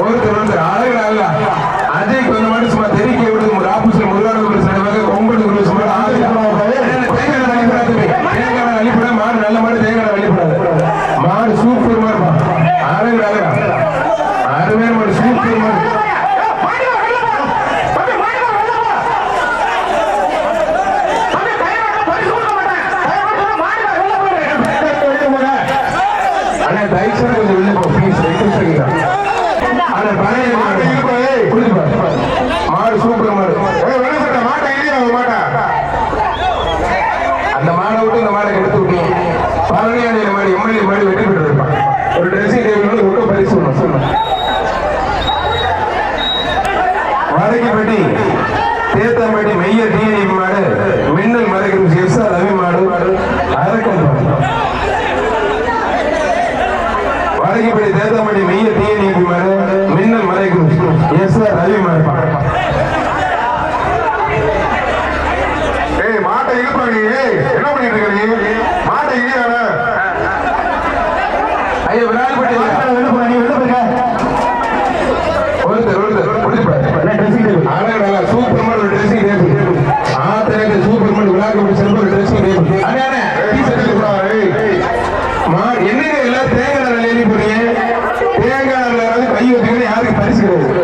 ஒருத்தர் வந்து அழகு அல்ல அஜய் கொஞ்ச மாட்டு சும்மா தெரிவிக்க விடுது ஒரு ஆபீஸ்ல முருகான ஒரு சில கொம்பது ஒரு சும்மா ஆளு தேங்காய் அழிப்படாது தேங்காய் அழிப்பட மாடு நல்ல மாடு தேங்காய் அழிப்படாது மாடு சூப்பர் மாடுப்பா அழகு அழகா அருமையான மாடு சூப்பர் மாடு அண்ணா தயவுசெய்து கொஞ்சம் வெளில போ ப்ளீஸ் ரெக்வஸ்ட் பண்ணிக்கிறேன் அண்ணா பழைய மாடு குடிச்சு பாரு மாடு சூப்பர் மாடு அந்த மாடை விட்டு இந்த மாடை எடுத்து விட்டீங்க பழனியாண்டி மாடி எம்எல்ஏ மாடி வெற்றி பெற்று இருப்பான் ஒரு ட்ரெஸ்ஸிங் டேபிள் ரொம்ப பரிசு ஒன்று சொல்லுங்க. வடக்கிப்பட்டி தேத்தம்பட்டி மெய்ய டிஎன்ஏ மாடு மின்னல் மறைக்கும் எஸ் ரவி மாடு அரக்கன் மாடு வடக்கிப்பட்டி தேத்தம்பட்டி மெய்ய டிஎன்ஏ மாடு ஐயா விநாயகப்பட்டி வெளில நீ வெளில போங்க ஒருத்தர் ஒருத்தர் பிடிச்சிப்பாரு ட்ரெஸ்ஸிங் டேபிள் அழகா நல்லா dressing table ஆத்திரங்க super model Vinayagapatti Selvam dressing table அண்ணே அண்ணே டீ சர்ட் என்ன எல்லாம் தேங்காய் எழுதி போறீங்க தேங்காய் நல்லா கை வச்சுக்கிறது யாருக்கு பரிசு கிடையாது.